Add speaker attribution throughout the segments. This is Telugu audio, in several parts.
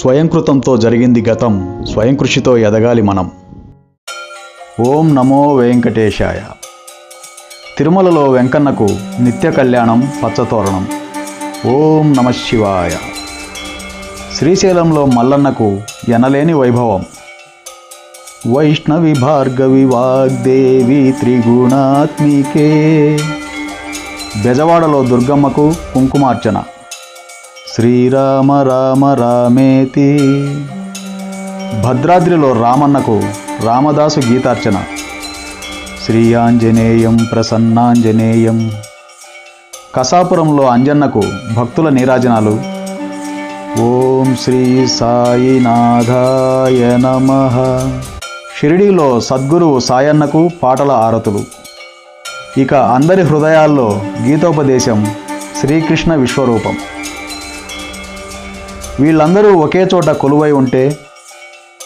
Speaker 1: స్వయంకృతంతో జరిగింది గతం స్వయం కృషితో ఎదగాలి మనం. ఓం నమో వెంకటేశాయ. తిరుమలలో వెంకన్నకు నిత్య కళ్యాణం పచ్చతోరణం. ఓం నమ శివాయ. శ్రీశైలంలో మల్లన్నకు ఎనలేని వైభవం. వైష్ణవి భార్గవి వాగ్దేవి త్రిగుణాత్మికే. బెజవాడలో దుర్గమ్మకు కుంకుమార్చన. శ్రీరామ రామ రామేతి. భద్రాద్రిలో రామన్నకు రామదాసు గీతార్చన. శ్రీ ఆంజనేయం ప్రసన్నాంజనేయం. కసాపురంలో అంజన్నకు భక్తుల నీరాజనాలు. ఓం శ్రీ సాయినాథాయ నమ. షిరిడీలో సద్గురువు సాయన్నకు పాటల ఆరతులు. ఇక అందరి హృదయాల్లో గీతోపదేశం శ్రీకృష్ణ విశ్వరూపం. వీళ్ళందరూ ఒకే చోట కొలువై ఉంటే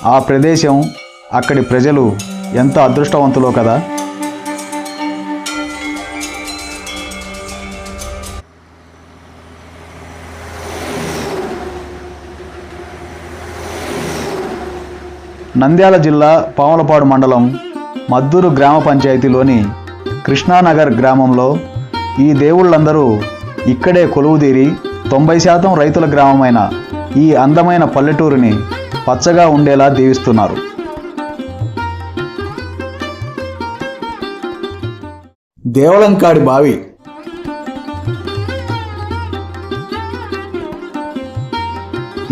Speaker 1: ఆ ప్రదేశం అక్కడి ప్రజలు ఎంత అదృష్టవంతులో కదా? నంద్యాల జిల్లా పాములపాడు మండలం మద్దూరు గ్రామ పంచాయతీలోని కృష్ణానగర్ గ్రామంలో ఈ దేవుళ్ళందరూ ఇక్కడే కొలువుదీరి తొంభై శాతం రైతుల గ్రామమైన ఈ అందమైన పల్లెటూరిని పచ్చగా ఉండేలా దీవిస్తున్నారు. దేవలంకాడి బావి.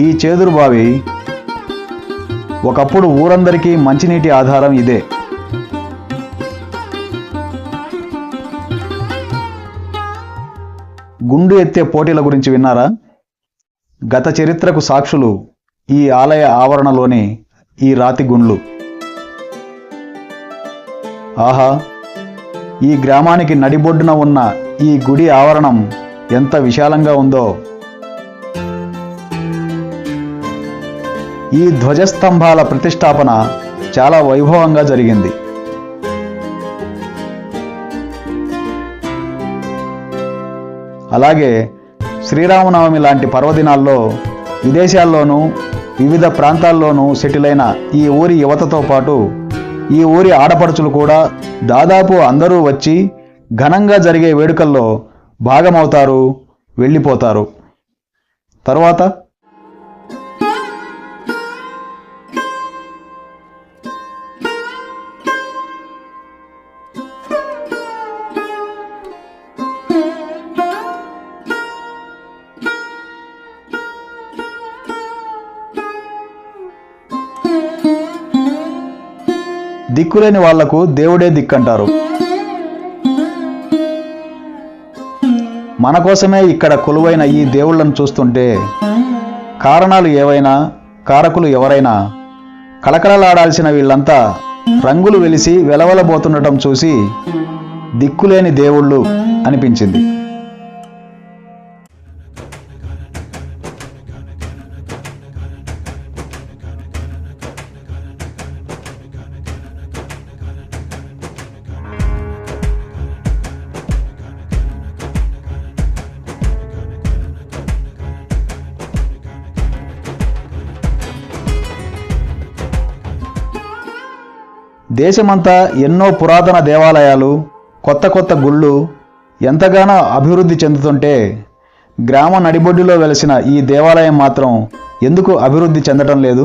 Speaker 1: ఈ చేదురు బావి ఒకప్పుడు ఊరందరికీ మంచినీటి ఆధారం ఇదే. గుండు ఎత్తే పోటీల గురించి విన్నారా? గత చరిత్రకు సాక్షులు ఈ ఆలయ ఆవరణలోని ఈ రాతి గుండ్లు. ఆహా ఈ గ్రామానికి నడిబొడ్డున ఉన్న ఈ గుడి ఆవరణం ఎంత విశాలంగా ఉందో. ఈ ధ్వజస్తంభాల ప్రతిష్టాపన చాలా వైభవంగా జరిగింది. అలాగే శ్రీరామనవమి లాంటి పర్వదినాల్లో విదేశాల్లోనూ వివిధ ప్రాంతాల్లోనూ సెటిల్ అయిన ఈ ఊరి యువతతో పాటు ఈ ఊరి ఆడపడుచులు కూడా దాదాపు అందరూ వచ్చి ఘనంగా జరిగే వేడుకల్లో భాగమవుతారు వెళ్ళిపోతారు. తర్వాత దిక్కులేని వాళ్ళకు దేవుడే దిక్కంటారు. మన కోసమే ఇక్కడ కొలువైన ఈ దేవుళ్ళను చూస్తుంటే కారణాలు ఏవైనా కారకులు ఎవరైనా కళకళలాడాల్సిన వీళ్ళంతా రంగులు వెలిసి వెలవలబోతుండటం చూసి దిక్కులేని దేవుళ్ళు అనిపించింది. దేశమంతా ఎన్నో పురాతన దేవాలయాలు కొత్త కొత్త గుళ్ళు ఎంతగానో అభివృద్ధి చెందుతుంటే గ్రామ నడిబొడ్డులో వెలిసిన ఈ దేవాలయం మాత్రం ఎందుకు అభివృద్ధి చెందటం లేదు?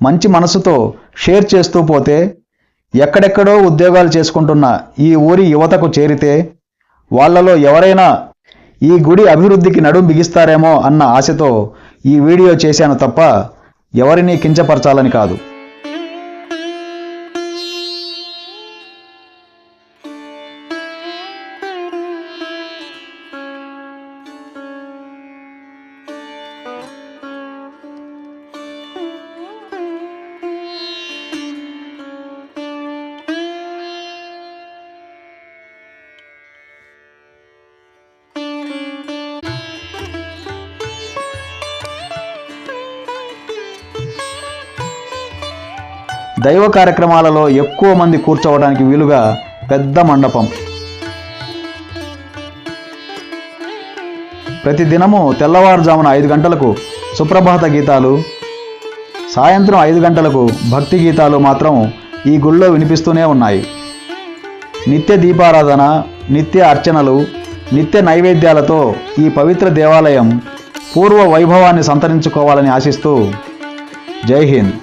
Speaker 1: మంచి మనసుతో షేర్ చేస్తూ పోతే ఎక్కడెక్కడో ఉద్యోగాలు చేసుకుంటున్న ఈ ఊరి యువతకు చేరితే వాళ్ళలో ఎవరైనా ఈ గుడి అభివృద్ధికి నడుం బిగిస్తారేమో అన్న ఆశతో ఈ వీడియో చేశాను తప్ప ఎవరినీ కించపరచాలని కాదు. దైవ కార్యక్రమాలలో ఎక్కువ మంది కూర్చోవడానికి వీలుగా పెద్ద మండపం. ప్రతి దినము తెల్లవారుజామున ఐదు గంటలకు సుప్రభాత గీతాలు సాయంత్రం ఐదు గంటలకు భక్తి గీతాలు మాత్రం ఈ గుళ్ళో వినిపిస్తూనే ఉన్నాయి. నిత్య దీపారాధన నిత్య అర్చనలు నిత్య నైవేద్యాలతో ఈ పవిత్ర దేవాలయం పూర్వ వైభవాన్ని సంతరించుకోవాలని ఆశిస్తూ జై హింద్.